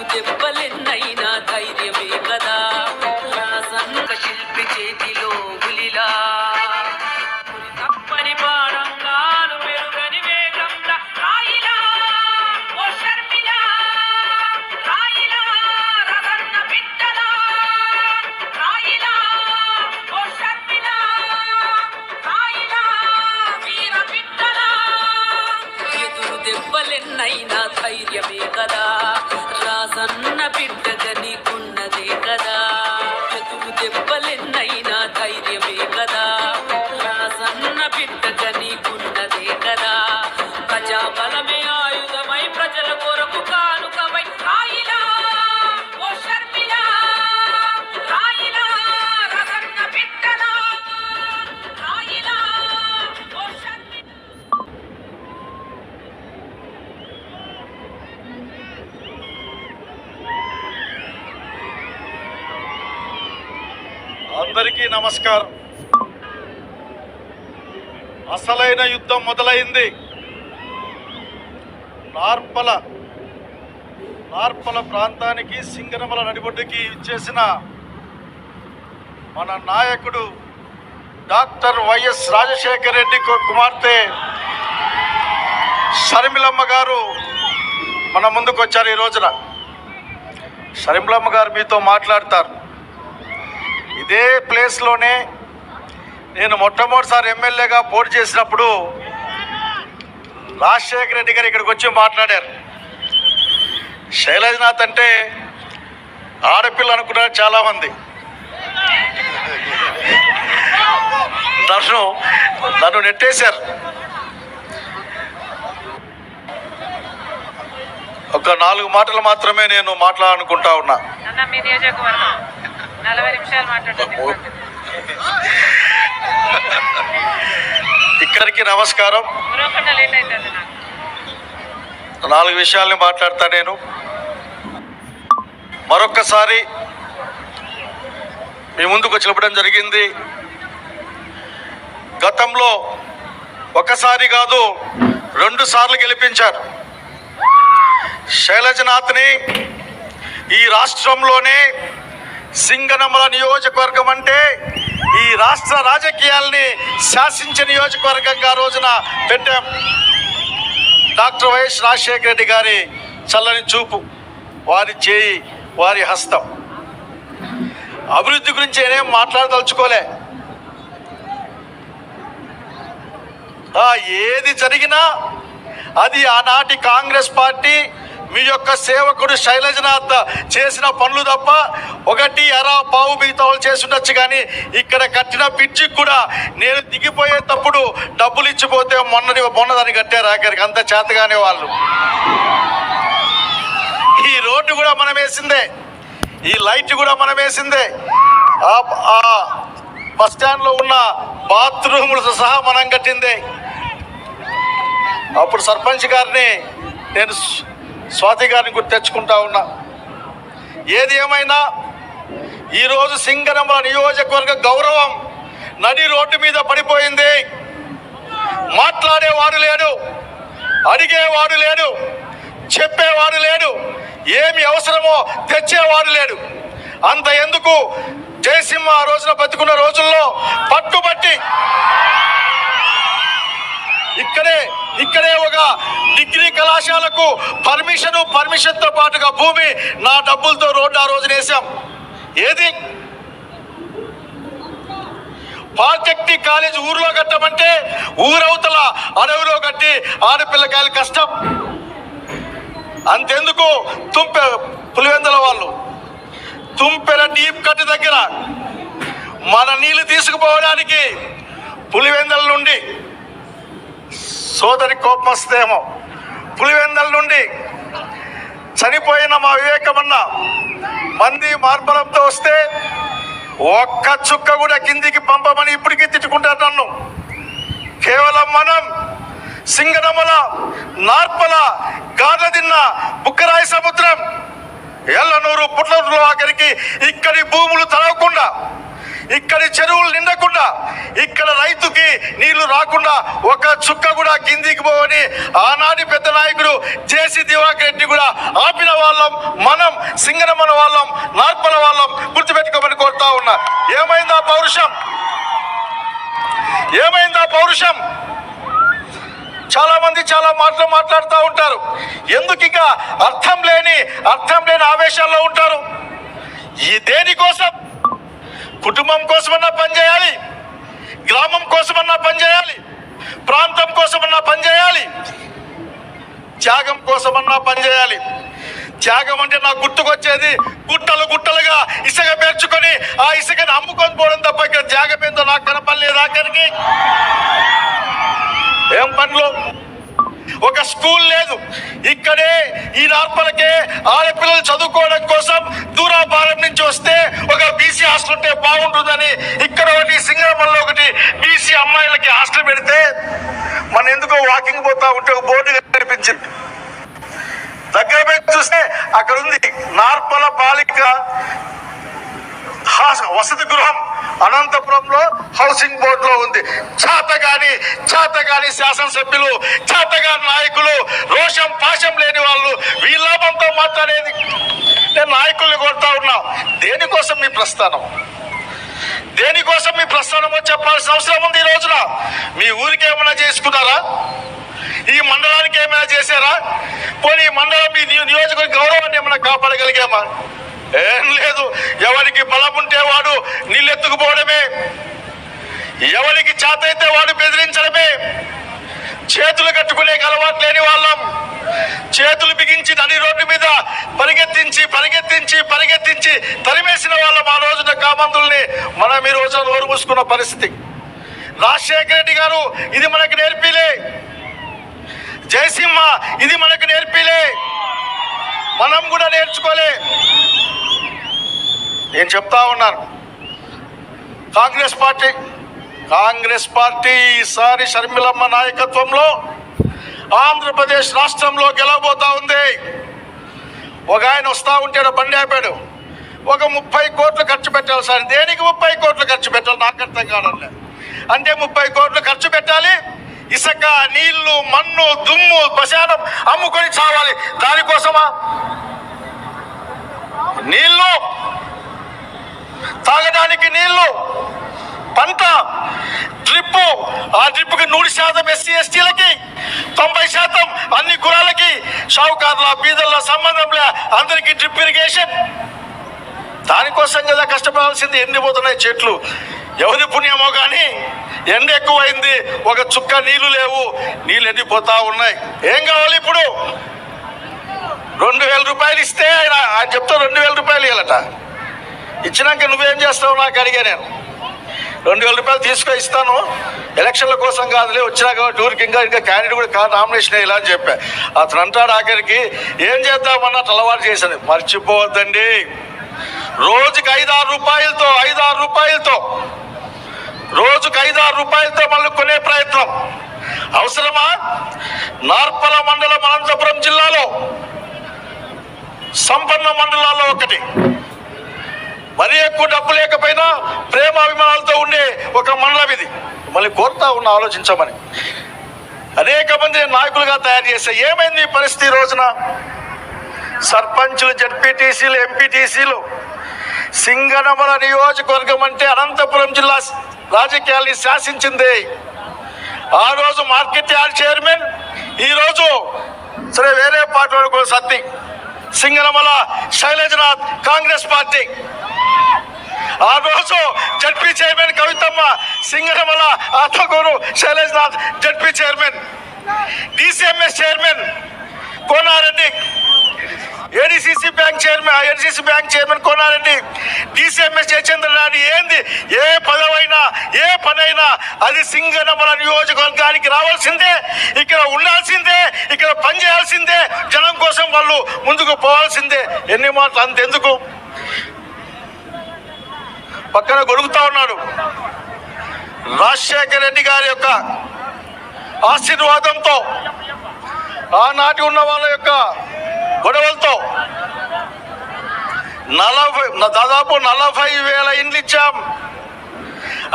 don't give a వలెన్నైనా ధైర్యమే కదా. రాజన్న బిడ్డగ నీకున్నదే కదా. చదువు దెబ్బ అందరికీ నమస్కారం. అసలైన యుద్ధం మొదలైంది. నార్పల నార్పల ప్రాంతానికి సింగనమల నడిబొడ్డుకి ఇచ్చేసిన మన నాయకుడు డాక్టర్ వైఎస్ రాజశేఖర రెడ్డి కుమార్తె షర్మిలమ్మ గారు మన ముందుకు వచ్చారు ఈ రోజున. షర్మిలమ్మ గారు మీతో మాట్లాడతారు. ఇదే ప్లేస్లోనే నేను మొట్టమొదటిసారి ఎమ్మెల్యేగా పోటీ చేసినప్పుడు రాజశేఖర రెడ్డి గారు ఇక్కడికి వచ్చి మాట్లాడారు. శైలజనాథ్ అంటే ఆడపిల్ల అనుకున్నారు చాలామంది. నన్ను నన్ను నెట్టేశారు. ఒక నాలుగు మాటలు మాత్రమే నేను మాట్లాడాలనుకుంటా ఉన్నా. నియోజకవర్గం. నలభై నిమిషాలు మాట్లాడండి ఇక్కడికి నమస్కారం. నాలుగు విషయాల్ని మాట్లాడతా నేను. మరొక్కసారి మీ ముందుకు చెప్పడం జరిగింది. గతంలో ఒకసారి కాదు రెండు సార్లు గెలిపించారు. శైలజనాథ్ని ఈ రాష్ట్రంలోనే సింగనమల నియోజకవర్గం అంటే ఈ రాష్ట్ర రాజకీయాల్ని శాసించే నియోజకవర్గంగా రోజున పెట్టాం. డాక్టర్ వైఎస్ రాజశేఖర రెడ్డి గారి చల్లని చూపు వారి చేయి వారి హస్తం. అభివృద్ధి గురించి నేనేం మాట్లాడదలుచుకోలే. ఏది జరిగినా అది ఆనాటి కాంగ్రెస్ పార్టీ మీ యొక్క సేవకుడు శైలజనాథ్ చేసిన పనులు తప్ప ఒకటి అరా పావు మిగతా వాళ్ళు చేసి ఉండొచ్చు కానీ ఇక్కడ కట్టిన బ్రిడ్జి కూడా నేను దిగిపోయేటప్పుడు డబ్బులు ఇచ్చిపోతే మొన్నది మొన్న దాన్ని కట్టారు ఆఖరికి. అంత చేతగానే వాళ్ళు. ఈ రోడ్డు కూడా మనం వేసిందే. ఈ లైట్ కూడా మనం వేసిందే. ఆ- బస్ స్టాండ్లో ఉన్న బాత్రూములతో సహా మనం కట్టిందే. అప్పుడు సర్పంచ్ గారిని నేను స్వాతి గారిని గుర్తు తెచ్చుకుంటా ఉన్నా. ఏది ఏమైనా ఈరోజు సింగనమల నియోజకవర్గ గౌరవం నడి రోడ్డు మీద పడిపోయింది. మాట్లాడేవాడు లేడు అడిగేవాడు లేడు చెప్పేవాడు లేడు ఏమి అవసరమో తెచ్చేవాడు లేడు. అంత ఎందుకు? జయసింహ ఆ రోజున బతుకున్న రోజుల్లో పట్టుబట్టి ఇక్కడే ఇక్కడే ఒక డిగ్రీ కళాశాలకు పర్మిషన్ పర్మిషన్తో పాటుగా భూమి నా డబ్బులతో రోడ్డు ఆ రోజున వేసాం ఏది? పాలిటెక్నిక్ కాలేజ్ ఊర్లో కట్టమంటే ఊరవతల అడవిలో కట్టి ఆడపిల్లకాయలు కష్టం. అంతెందుకు? తుంపె పులివెందల వాళ్ళు. తుంపెర డీప్ కట్ దగ్గర మన నీళ్ళు తీసుకుపోవడానికి పులివెందల నుండి సోదరి కోపం వస్తేమో పులివెందల నుండి చనిపోయిన మా వివేకమన్న మంది మార్బలంతో వస్తే ఒక్క చుక్క కూడా కిందికి పంపమని ఇప్పటికీ తిట్టుకుంటారు నన్ను. కేవలం మనం సింగనమల నార్పల గార్లదిన్న బుక్కరాయి సముద్రం ఎల్లనూరు పుట్లూరులో ఆఖరికి ఇక్కడి భూములు తడవకుండా ఇక్కడి చెరువులు నిండకుండా ఇక్కడ రైతుకి నీళ్ళు రాకుండా ఒక చుక్క కూడా కిందికి పోవని ఆనాటి పెద్ద నాయకుడు జేసీ దివాకర్ రెడ్డి కూడా ఆపిన వాళ్ళం మనం సింగనమల వాళ్ళం నార్పల వాళ్ళం గుర్తుపెట్టుకోమని కోరుతా ఉన్నా. ఏమైందా పౌరుషం? ఏమైందా పౌరుషం? చాలా మంది చాలా మాటలు మాట్లాడుతూ ఉంటారు. ఎందుకు ఇక అర్థం లేని అర్థం లేని ఆవేశాల్లో ఉంటారు? ఈ దేనికోసం? కుటుంబం కోసమన్నా పనిచేయాలి గ్రామం కోసమన్నా పనిచేయాలి ప్రాంతం కోసమన్నా పనిచేయాలి త్యాగం కోసమన్నా పనిచేయాలి త్యాగం అంటే నాకు గుర్తుకొచ్చేది గుట్టలు గుట్టలుగా ఇసుక పేర్చుకొని ఆ ఇసుకని అమ్ముకొని పోవడం తప్ప ఇక్కడ త్యాగం ఏందో నాకు కనపడలేదు ఆఖరికి. ఏం పనులు? ఒక స్కూల్ లేదు. ఇక్కడే ఈ నార్పలకే ఆడపిల్లలు చదువుకోవడం కోసం దూరాభారం నుంచి వస్తే ఒక బీసీ హాస్టల్ ఉంటే బాగుంటుందని ఇక్కడ ఒకటి సింగరమల్లో ఒకటి బీసీ అమ్మాయిలకి హాస్టల్ పెడితే మన ఎందుకో వాకింగ్ పోతా ఉంటే ఒక బోర్డు కనిపించింది. దగ్గర పోయి చూస్తే అక్కడ ఉంది నార్పల బాలిక వసతి గృహం అనంతపురంలో హౌసింగ్ బోర్డు లో ఉంది. చేతగాని చేతగాని శాసనసభ్యులు చేతగాని నాయకులు రోషం పాశం లేని వాళ్ళు వీలాభంతో మాట్లాడేది నేను నాయకుల్ని కొడతా ఉన్నా. దేనికోసం మీ ప్రస్థానం? దేనికోసం మీ ప్రస్థానమో చెప్పాల్సిన అవసరం ఉంది ఈ రోజున? మీ ఊరికి ఏమైనా చేసుకున్నారా? ఈ మండలానికి ఏమైనా చేశారా? పోనీ ఈ మండలం మీ నియోజకవర్గ గౌరవాన్ని ఏమైనా కాపాడగలిగామా? ఏం లేదు. ఎవరికి బలం అలవాటు లేని వాళ్ళం. చేతులు బిగించి నడి రోడ్డు మీద పరిగెత్తించి పరిగెత్తించి పరిగెత్తించి తరిమేసిన వాళ్ళం ఆ రోజున కామంతుల్ని మనం ఈ రోజున నోరు మూసుకున్న పరిస్థితి. రాజశేఖర రెడ్డి గారు ఇది మనకు నేర్పిలే. జయసింహ ఇది మనకు నేర్పిలే. మనం కూడా నేర్చుకోలే. నేను చెప్తా ఉన్నాను. కాంగ్రెస్ పార్టీ కాంగ్రెస్ పార్టీ ఈసారి షర్మిలమ్మ నాయకత్వంలో ఆంధ్రప్రదేశ్ రాష్ట్రంలో గెలవబోతా ఉంది. ఒక ఆయన వస్తా ఉంటాడు బండి ఆపాడు. ఒక ముప్పై కోట్లు ఖర్చు పెట్టాలి సార్. దేనికి ముప్పై కోట్లు ఖర్చు పెట్టాలి? నాకు అర్థం కావడంలే అంటే ముప్పై కోట్లు ఖర్చు పెట్టాలి. ఇసుక నీళ్ళు మన్ను దుమ్ము ప్రసాదం అమ్ముకొని చావాలి. దానికోసమా నీళ్ళు. తాగడానికి నీళ్ళు. పంట డ్రిప్ ఆ డ్రిప్కి నూరు శాతం ఎస్సీ ఎస్టీలకి తొంభై శాతం అన్ని కులాలకి షావుకారుల బీదర్ల సంబంధం అందరికీ అందరికి డ్రిప్ ఇరిగేషన్. దానికోసం కదా కష్టపడాల్సింది ఎండిపోతున్నాయి చెట్లు. ఎవరి పుణ్యమో కానీ ఎండ ఎక్కువైంది ఒక చుక్క నీళ్ళు లేవు నీళ్ళు ఎండిపోతా ఉన్నాయి. ఏం కావాలి ఇప్పుడు? రెండు వేల రూపాయలు ఇస్తే ఆయన ఆయన చెప్తా రెండు వేల రూపాయలు ఇవ్వాలట ఇచ్చినాక నువ్వేం చేస్తావు? నాకు అడిగా నేను. రెండు వేల రూపాయలు తీసుకొని ఇస్తాను. ఎలక్షన్ల కోసం కాదులే వచ్చినా కాబట్టి ఇంకా ఇంకా క్యాండిడేట్ కూడా కాదు నామినేషన్ ఇలా అని చెప్పా. అతను అంటాడు ఆఖరికి ఏం చేద్దామన్నట్టు అలవాటు చేశాను. మర్చిపోవద్దండి. రోజుకి ఐదారు రూపాయలతో ఐదారు రూపాయలతో రోజుకి ఐదారు రూపాయలతో మళ్ళీ కొనే ప్రయత్నం. అవసరమా? నార్పల మండలం అనంతపురం జిల్లాలో సంపన్న మండలాల్లో ఒకటి. మరీ ఎక్కువ డబ్బు లేకపోయినా ప్రేమ అభిమానాలతో ఉండే ఒక మండలం ఇది. మళ్ళీ కోరుతా ఉన్న ఆలోచించమని. అనేక మంది నాయకులుగా తయారు చేస్తే ఏమైంది ఈ పరిస్థితి రోజున? సర్పంచులు జడ్పీటీసీలు ఎంపీటీసీలు సింగనమల నియోజకవర్గం అంటే అనంతపురం జిల్లా రాజకీయాల్ని శాసించింది. ఆ రోజు మార్కెట్ యార్డ్ చైర్మన్ ఈరోజు సరే వేరే పార్టీ వాడు సత్తి. సింగనమల శైలజనాథ్ కాంగ్రెస్ పార్టీ. ఆ రోజు ZP chairman Kavithamma Singaramala Atmakur Sailajanath ZP chairman DCMS chairman Konareddy ADCC bank chairman ADCC bank chairman Konareddy DCMS Jayachandra Naidu ఏంది? ఏ పదవైనా ఏ పనైనా అది సింగనమల నియోజకవర్గానికి రావాల్సిందే ఇక్కడ ఉండాల్సిందే ఇక్కడ పని చేయాల్సిందే జనం కోసం వాళ్ళు ముందుకు పోవాల్సిందే. ఎన్ని మాటలు అంతెందుకు? పక్కన గొడుగుతా ఉన్నాడు. రాజశేఖర రెడ్డి గారి యొక్క ఆశీర్వాదంతో ఆనాటి ఉన్న వాళ్ళ యొక్క గొడవలతో నలభై దాదాపు నలభై వేల ఇండ్లు ఇచ్చాం.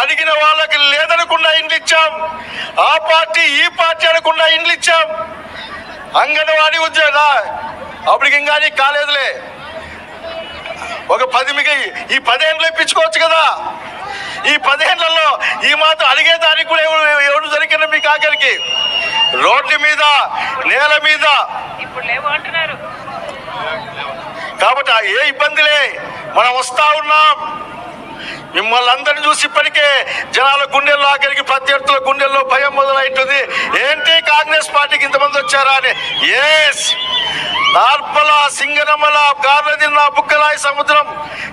అడిగిన వాళ్ళకి లేదనకుండా ఇండ్లు ఇచ్చాం. ఆ పార్టీ ఈ పార్టీ అనకుండా ఇండ్లు ఇచ్చాం. అంగన్వాడీ ఉద్యోగ అప్పటికి ఇంకా కాలేదులే. ఒక పది మిగి ఈ పదేళ్ళు ఇప్పించుకోవచ్చు కదా. ఈ పదేళ్ళలో ఈ మాత్రం అడిగేదానికి కూడా ఎవరు ఎవరు దొరికిన మీకు ఆఖరికి రోడ్ల మీద నేల మీద. కాబట్టి ఏ ఇబ్బందిలే. మనం వస్తా ఉన్నాం. మిమ్మల్ని అందరిని చూసి ఇప్పటికే జనాల గుండెల్లో ఆఖరికి ప్రత్యర్థుల గుండెల్లో భయం మొదలైంటుంది. ఏంటి కాంగ్రెస్ పార్టీకి ఇంతమంది వచ్చారా అని? ఎస్ నార్పల సింగనమల గార్లదిన్న బుక్కలాయి సముద్రం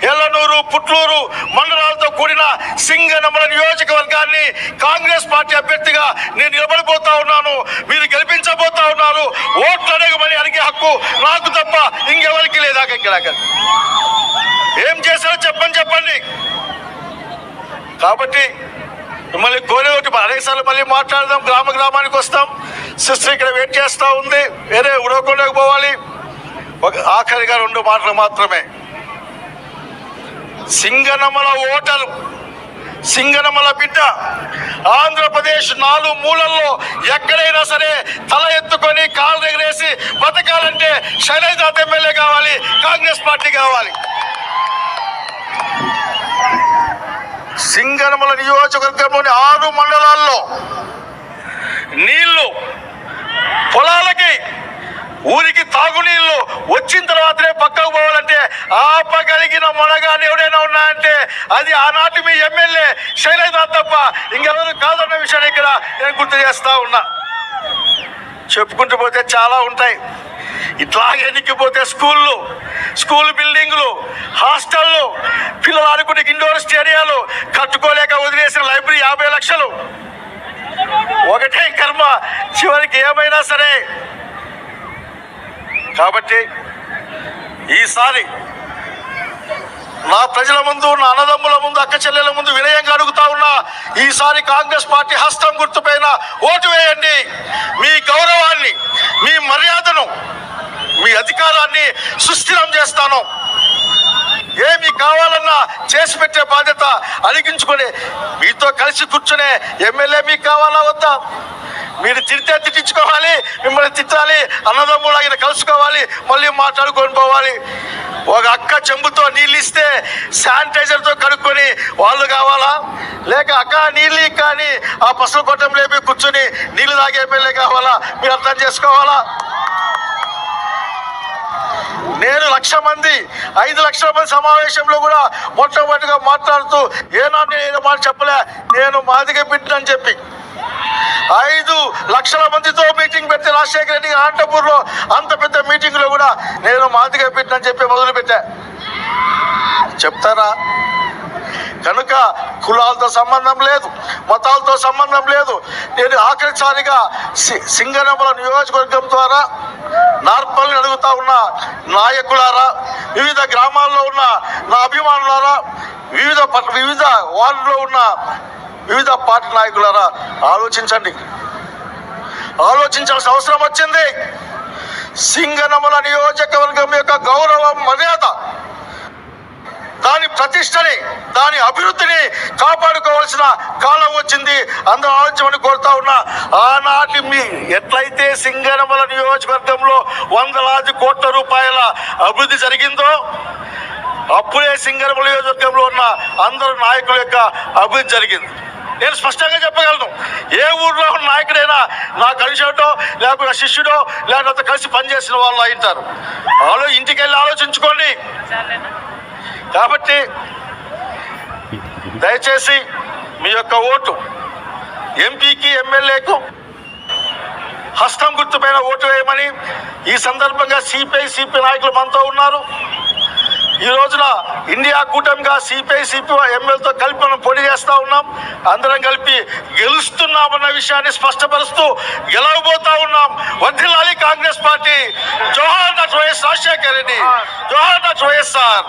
ఎల్లనూరు పుట్లూరు మండలాలతో కూడిన సింగనమల నియోజకవర్గాన్ని కాంగ్రెస్ పార్టీ అభ్యర్థిగా నేను నిలబడిపోతా ఉన్నాను. మీరు గెలిపించబోతా ఉన్నారు. ఓట్లు అడగమని అడిగే హక్కు నాకు తప్ప ఇంకెవరికి లేదా. ఇక్కడ ఏం చేశారో చెప్పని చెప్పండి. కాబట్టి మిమ్మల్ని కోరే ఒకటి అనేకసార్లు మళ్ళీ మాట్లాడదాం గ్రామ గ్రామానికి వస్తాం. సిస్టర్ ఇక్కడ వెయిట్ చేస్తూ ఉంది. వేరే ఉడవకుండా పోవాలి. ఒక ఆఖరిగా రెండు మాటలు మాత్రమే. సింగనమల ఓటరు సింగనమల బిడ్డ ఆంధ్రప్రదేశ్ నాలుగు మూలల్లో ఎక్కడైనా సరే తల ఎత్తుకొని కాలు ఎగరేసి బతకాలంటే శైలజాత్ ఎమ్మెల్యే కావాలి కాంగ్రెస్ పార్టీ కావాలి. సింగనమల నియోజకవర్గంలోని ఆరు మండలాల్లో నీళ్ళు పొలాలకి ఊరికి తాగునీళ్ళు వచ్చిన తర్వాతనే పక్కకు పోవాలంటే ఆపగలిగిన మొనగాని ఎవడైనా ఉన్నాయంటే అది ఆనాటి మీ ఎమ్మెల్యే శైలజ తప్ప ఇంకెవరు కాదన్న విషయాన్ని ఇక్కడ నేను గుర్తు చేస్తా ఉన్నా. చెప్పుకుంటూ పోతే చాలా ఉంటాయి. ఇట్లాగే ఎన్నికపోతే స్కూళ్ళు స్కూల్ బిల్డింగ్లు హాస్టళ్ళు పిల్లలు ఆడుకునే ఇండోర్ స్టేడియాలు కట్టుకోలేక వదిలేసిన లైబ్రరీ యాభై లక్షలు. ఒకటే కర్మ. చివరికి ఏమైనా సరే. కాబట్టి ఈసారి నా ప్రజల ముందు నా అన్నదమ్ముల ముందు అక్క చెల్లెల ముందు వినయంగా అడుగుతా ఉన్నా ఈసారి కాంగ్రెస్ పార్టీ హస్తం గుర్తుపైన ఓటు వేయండి. మీ గౌరవాన్ని మీ మర్యాదను మీ అధికారాన్ని సుస్థిరం చేస్తాను. ఏమి కావాలన్నా చేసి పెట్టే బాధ్యత అడిగించుకొని మీతో కలిసి కూర్చునే ఎమ్మెల్యే మీకు కావాలా వద్దా? మీరు తిడితే తిట్టించుకోవాలి మిమ్మల్ని తిట్టాలి అన్నదమ్ముడు ఆయన కలుసుకోవాలి మళ్ళీ మాట్లాడుకొని పోవాలి. ఒక అక్క చెంబుతో నీళ్ళు ఇస్తే శానిటైజర్తో కడుక్కొని వాళ్ళు కావాలా? లేక అక్క నీళ్ళు కానీ ఆ పసులు కొట్టం లేపి కూర్చొని నీళ్ళు తాగే ఎమ్మెల్యే కావాలా? మీరు అర్థం చేసుకోవాలా? నేను లక్ష మంది ఐదు లక్షల మంది సమావేశంలో కూడా మొట్టమొదటిగా మాట్లాడుతూ ఏనాడు నేను మాట చెప్పలే నేను మాదిగ బిడ్డని చెప్పి. ఐదు లక్షల మందితో మీటింగ్ పెడితే రాజశేఖర రెడ్డి అనంతపూర్లో అంత పెద్ద మీటింగ్లో కూడా నేను మాదిగ బిడ్డని చెప్పి మొదలు పెట్టా చెప్తారా? కనుక కులాలతో సంబంధం లేదు మతాలతో సంబంధం లేదు. నేను ఆఖరిసారిగా సి- సింగనమల నియోజకవర్గం ద్వారా నార్పల్ని అడుగుతా ఉన్న నాయకులారా వివిధ గ్రామాల్లో ఉన్న నా అభిమానులారా వివిధ వివిధ వార్డులో ఉన్న వివిధ పార్టీ నాయకులారా ఆలోచించండి. ఆలోచించాల్సిన అవసరం వచ్చింది. సింగనమల నియోజకవర్గం యొక్క గౌరవం మర్యాద దాని ప్రతిష్టని దాని అభివృద్ధిని కాపాడుకోవాల్సిన కాలం వచ్చింది. అందరూ ఆలోచించమని కోరుతా ఉన్నా ఆనాటి మీ ఎట్లయితే సింగనమల నియోజకవర్గంలో వందలాది కోట్ల రూపాయల అభివృద్ధి జరిగిందో అప్పుడే సింగనమల నియోజకవర్గంలో ఉన్న అందరు నాయకుల యొక్క అభివృద్ధి జరిగింది. నేను స్పష్టంగా చెప్పగలను. ఏ ఊర్లో ఉన్న నాయకుడైనా నా కలిసేటో లేకపోతే శిష్యుడో లేకపోతే కలిసి పనిచేసిన వాళ్ళు అయింటారు ఆలో ఇంటికి వెళ్ళి ఆలోచించుకోండి. కాబట్టి దయచేసి మీ యొక్క ఓటు ఎంపీకి ఎమ్మెల్యేకు హస్తం గుర్తుపైన ఓటు వేయమని ఈ సందర్భంగా సిపిఐ సిపి నాయకులు మనతో ఉన్నారు. ఈ రోజున ఇండియా కూటమిగా సిపిఐ సిపి ఎమ్మెల్యేతో కలిపి మనం పోటీ చేస్తూ ఉన్నాం. అందరం కలిపి గెలుస్తున్నామన్న విషయాన్ని స్పష్టపరుస్తూ గెలవబోతా ఉన్నాం. వర్ధిల్లాలి కాంగ్రెస్ పార్టీ జోహార్ డాక్టర్ వైఎస్ రాజశేఖర్ రెడ్డి జోహార్ డాక్టర్ వైఎస్ఆర్